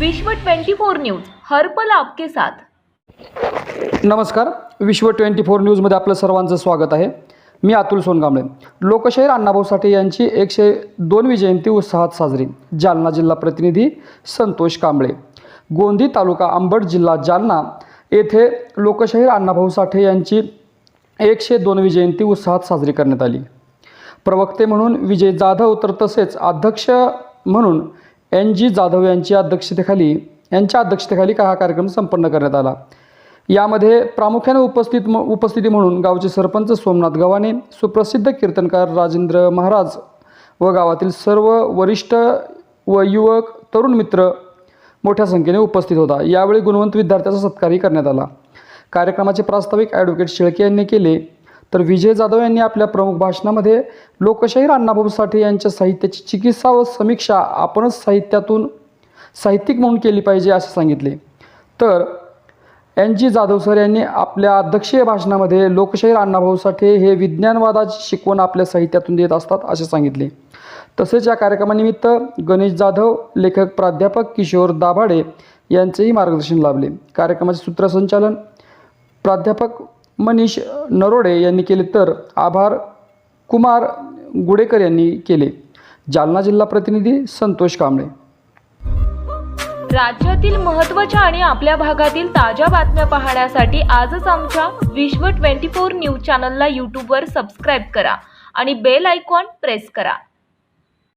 विश्व 24 न्यूज हर पल आपके साथ. नमस्कार. विश्व ट्वेंटी फोर न्यूजमध्ये आपलं सर्वांचं स्वागत आहे. मी अतुल सोनकांबळे लोकशाहीर अण्णाभाऊ साठे यांची एकशे दोनवी जयंती उत्साहात साजरी. जालना जिल्हा प्रतिनिधी संतोष कांबळे. गोंदी तालुका अंबड जिल्हा जालना येथे लोकशाहीर अण्णाभाऊ साठे यांची एकशे दोनवी जयंती उत्साहात साजरी करण्यात आली. प्रवक्ते म्हणून विजय जाधव तर तसेच अध्यक्ष म्हणून एन जी जाधव यांच्या अध्यक्षतेखाली यांच्या अध्यक्षतेखाली हा कार्यक्रम संपन्न करण्यात आला. यामध्ये प्रामुख्याने उपस्थित म उपस्थिती म्हणून गावचे सरपंच सोमनाथ गव्हाणे सुप्रसिद्ध कीर्तनकार राजेंद्र महाराज व गावातील सर्व वरिष्ठ व युवक तरुण मित्र मोठ्या संख्येने उपस्थित होता. यावेळी गुणवंत विद्यार्थ्याचा सत्कारही करण्यात आला. कार्यक्रमाचे प्रास्ताविक ॲडव्होकेट शेळके यांनी केले. तर विजय जाधव यांनी आपल्या प्रमुख भाषणामध्ये लोकशाहीर अण्णाभाऊ साठे यांच्या साहित्याची चिकित्सा व समीक्षा आपणच साहित्यातून साहित्यिक म्हणून केली पाहिजे असे सांगितले. तर एन जी जाधव सर यांनी आपल्या अध्यक्षीय भाषणामध्ये लोकशाहीर अण्णाभाऊ साठे हे विज्ञानवादाची शिकवण आपल्या साहित्यातून देत असतात असे सांगितले. तसेच या कार्यक्रमानिमित्त गणेश जाधव लेखक प्राध्यापक किशोर दाभाडे यांचेही मार्गदर्शन लाभले. कार्यक्रमाचे सूत्रसंचालन प्राध्यापक मनीष नरोडे यांनी केले तर आभार. कुमार गुडेकर यांनी केले. जालना जिल्हा प्रतिनिधी संतोष कांबळे. राज्यातील महत्त्वाच्या आणि आपल्या भागातील ताज्या बातम्या पाहण्यासाठी आजच आमच्या विश्व 24 न्यूज चॅनलला यूट्यूबवर सबस्क्राईब करा आणि बेल आयकॉन प्रेस करा.